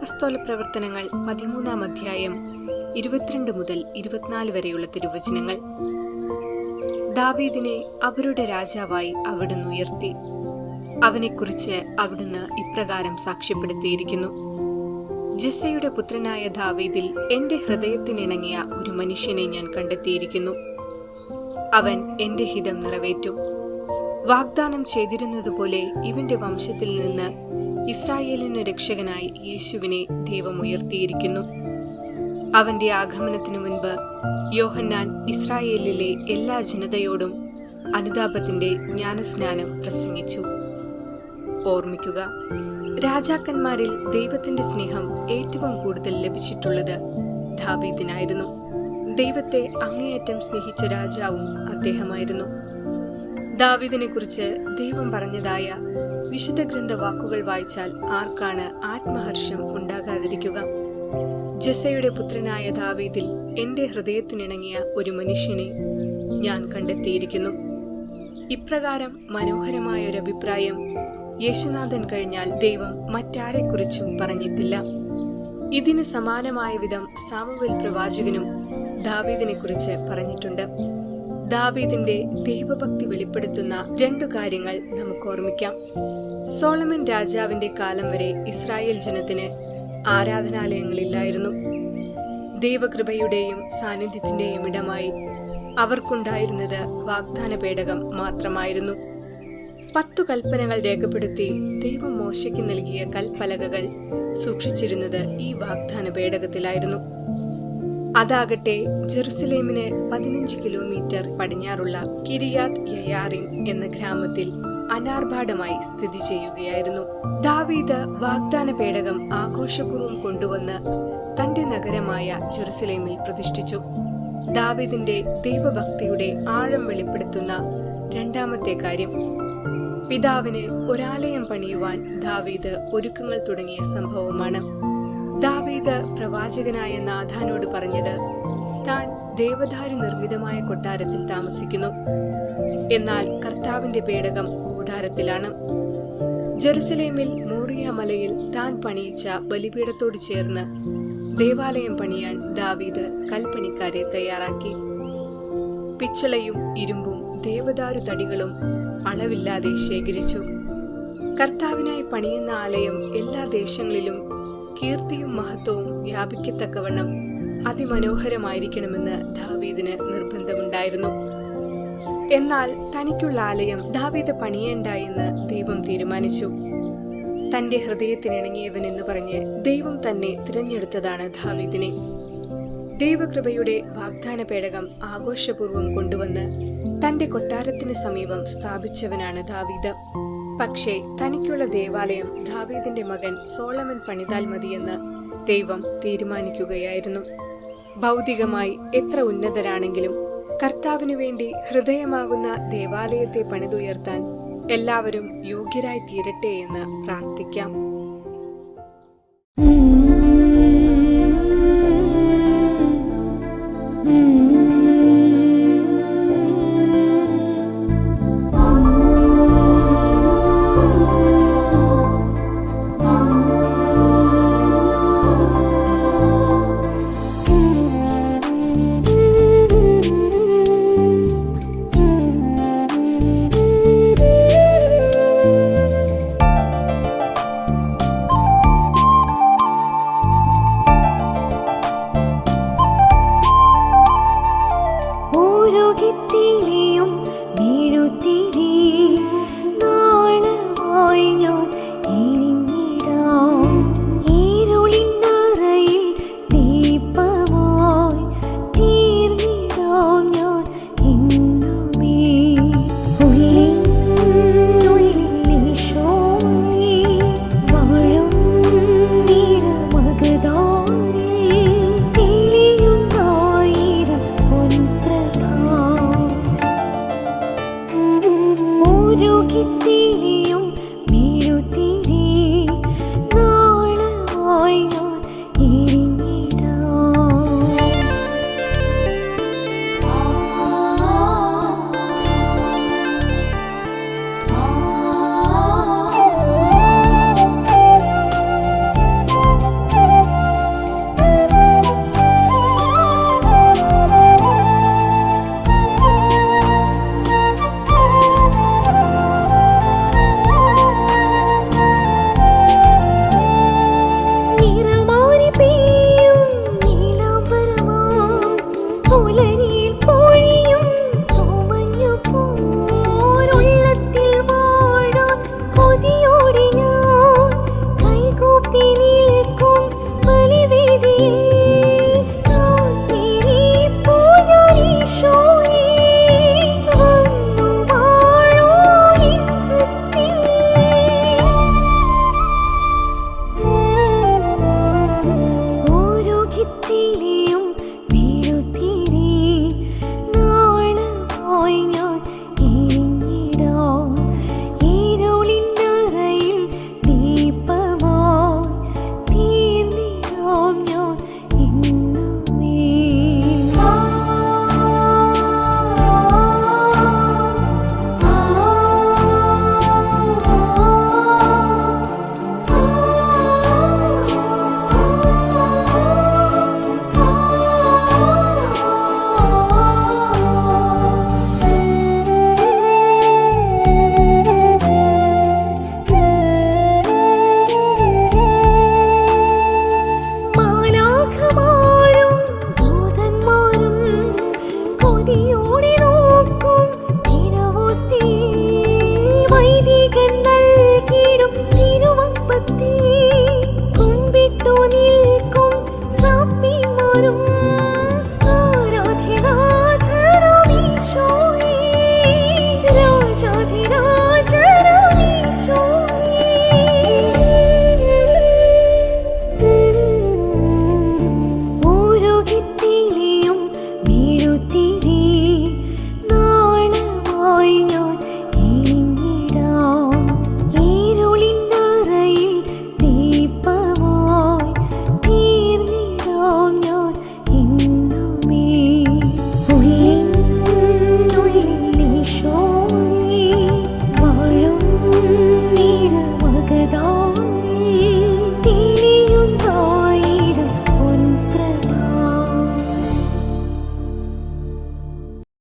അപ്പസ്തോല പ്രവർത്തനങ്ങൾ പതിമൂന്നാം അധ്യായം ഇരുപത്തിരണ്ട് മുതൽ ഇരുപത്തിനാല് വരെയുള്ള തിരുവചനങ്ങൾ. ദാവീദിനെ അവരുടെ രാജാവായി അവിടുന്ന് ഉയർത്തി. അവനെക്കുറിച്ച് അവിടുന്ന് ഇപ്രകാരം സാക്ഷ്യപ്പെടുത്തിയിരിക്കുന്നു. ജിസയുടെ പുത്രനായ ദാവീദിൽ എന്റെ ഹൃദയത്തിനിണങ്ങിയ ഒരു മനുഷ്യനെ ഞാൻ കണ്ടെത്തിയിരിക്കുന്നു. അവൻ എന്റെ ഹിതം നിറവേറ്റും. വാഗ്ദാനം ചെയ്തിരുന്നതുപോലെ ഇവന്റെ വംശത്തിൽ നിന്ന് ഇസ്രായേലിന് രക്ഷകനായി യേശുവിനെ ദൈവം ഉയർത്തിയിരിക്കുന്നു അവന്റെ ആഗമനത്തിനു മുൻപ് യോഹന്നാൻ ഇസ്രായേലിലെ എല്ലാ ജനതയോടും അനുതാപത്തിന്റെ ജ്ഞാനസ്നാനം പ്രസംഗിച്ചു. ഓർമ്മിക്കുക രാജാക്കന്മാരിൽ ദൈവത്തിന്റെ സ്നേഹം ഏറ്റവും കൂടുതൽ ലഭിച്ചിട്ടുള്ളത് ദാവീദിനായിരുന്നു. ദൈവത്തെ അങ്ങേയറ്റം സ്നേഹിച്ച രാജാവും അദ്ദേഹമായിരുന്നു. ദാവീദിനെ കുറിച്ച് ദൈവം പറഞ്ഞതായ വിശുദ്ധ ഗ്രന്ഥ വാക്കുകൾ വായിച്ചാൽ ആർക്കാണ് ആത്മഹർഷം ഉണ്ടാകാതിരിക്കുക? ജസയുടെ പുത്രനായ ദാവീദിൽ എന്റെ ഹൃദയത്തിനിണങ്ങിയ ഒരു മനുഷ്യനെ ഞാൻ കണ്ടെത്തിയിരിക്കുന്നു. ഇപ്രകാരം മനോഹരമായ ഒരു അഭിപ്രായം യേശുനാഥൻ കഴിഞ്ഞാൽ ദൈവം മറ്റാരെക്കുറിച്ചും പറഞ്ഞിട്ടില്ല. ഇതിന് സമാനമായ വിധം സാമുവേൽ പ്രവാചകനും ദാവീദിനെ കുറിച്ച് പറഞ്ഞിട്ടുണ്ട്. ദാവീദിന്റെ ദൈവഭക്തി വെളിപ്പെടുത്തുന്ന രണ്ടു കാര്യങ്ങൾ നമുക്ക് ഓർമ്മിക്കാം. സോളമൻ രാജാവിന്റെ കാലം വരെ ഇസ്രായേൽ ജനത്തിന് ആരാധനാലയങ്ങളില്ലായിരുന്നു. ദൈവകൃപയുടെയും സാന്നിധ്യത്തിന്റെയും ഇടമായി അവർക്കുണ്ടായിരുന്നത് വാഗ്ദാന പേടകം മാത്രമായിരുന്നു. പത്തു കൽപ്പനകൾ രേഖപ്പെടുത്തി ദൈവം മോശയ്ക്ക് നൽകിയ കൽപ്പലകകൾ സൂക്ഷിച്ചിരുന്നത് ഈ വാഗ്ദാന പേടകത്തിലായിരുന്നു അതാകട്ടെ ജെറുസലേമിന് പതിനഞ്ച് കിലോമീറ്റർ പടിഞ്ഞാറുള്ള കിരിയാത് യയാറിം എന്ന ഗ്രാമത്തിൽ അനാർഭാടമായി സ്ഥിതി ചെയ്യുകയായിരുന്നു. ദാവീദ് വാഗ്ദാന പേടകം ആഘോഷപൂർവം കൊണ്ടുവന്ന് തന്റെ നഗരമായ ജെറുസലേമിൽ പ്രതിഷ്ഠിച്ചു. ദാവീദിന്റെ ദൈവഭക്തിയുടെ ആഴം വെളിപ്പെടുത്തുന്ന രണ്ടാമത്തെ കാര്യം പിതാവിന് ഒരാലയം പണിയുവാൻ ദാവീദ് ഒരുക്കങ്ങൾ തുടങ്ങിയ സംഭവമാണ്. ദാവീദ് പ്രവാചകനായ നാഥാനോട് പറഞ്ഞത് താൻ ദേവദാരു നിർമ്മിതമായ കൊട്ടാരത്തിൽ താമസിക്കുന്നു. എന്നാൽ കർത്താവിന്റെ പേടകം കൂടാരത്തിലാണ്. ജെറുസലേമിൽ മോറിയ മലയിൽ താൻ പണിയിച്ച ബലിപീഠത്തോട് ചേർന്ന് ദേവാലയം പണിയാൻ ദാവീദ് കൽപ്പണിക്കാരെ തയ്യാറാക്കി. പിച്ചളയും ഇരുമ്പും ദേവദാരു തടികളും അളവില്ലാതെ ശേഖരിച്ചു. കർത്താവിനായി പണിയുന്ന ആലയം എല്ലാ ദേശങ്ങളിലും കീർത്തിയും മഹത്വവും വ്യാപിക്കത്തക്കവണ്ണം അതിമനോഹരമായിരിക്കണമെന്ന് ദാവീദിന് നിർബന്ധമുണ്ടായിരുന്നു. എന്നാൽ തനിക്കുള്ള ആലയം ദാവീദ് പണിയേണ്ട എന്ന് ദൈവം തീരുമാനിച്ചു. തന്റെ ഹൃദയത്തിനിണങ്ങിയവൻ എന്ന് പറഞ്ഞ് ദൈവം തന്നെ തിരഞ്ഞെടുത്തതാണ് ദാവീദിനെ. ദൈവകൃപയുടെ വാഗ്ദാന പേടകം ആഘോഷപൂർവം കൊണ്ടുവന്ന് തന്റെ കൊട്ടാരത്തിന് സമീപം സ്ഥാപിച്ചവനാണ് ദാവീദ്. പക്ഷേ തനിക്കുള്ള ദേവാലയം ദാവീദിന്റെ മകൻ സോളമൻ പണിതാൽ മതിയെന്ന് ദൈവം തീരുമാനിക്കുകയായിരുന്നു ഭൗതികമായി എത്ര ഉന്നതരാണെങ്കിലും കർത്താവിനു വേണ്ടി ഹൃദയമാകുന്ന ദേവാലയത്തെ പണിതുയർത്താൻ എല്ലാവരും യോഗ്യരായി തീരട്ടെ എന്ന് പ്രാർത്ഥിക്കാം.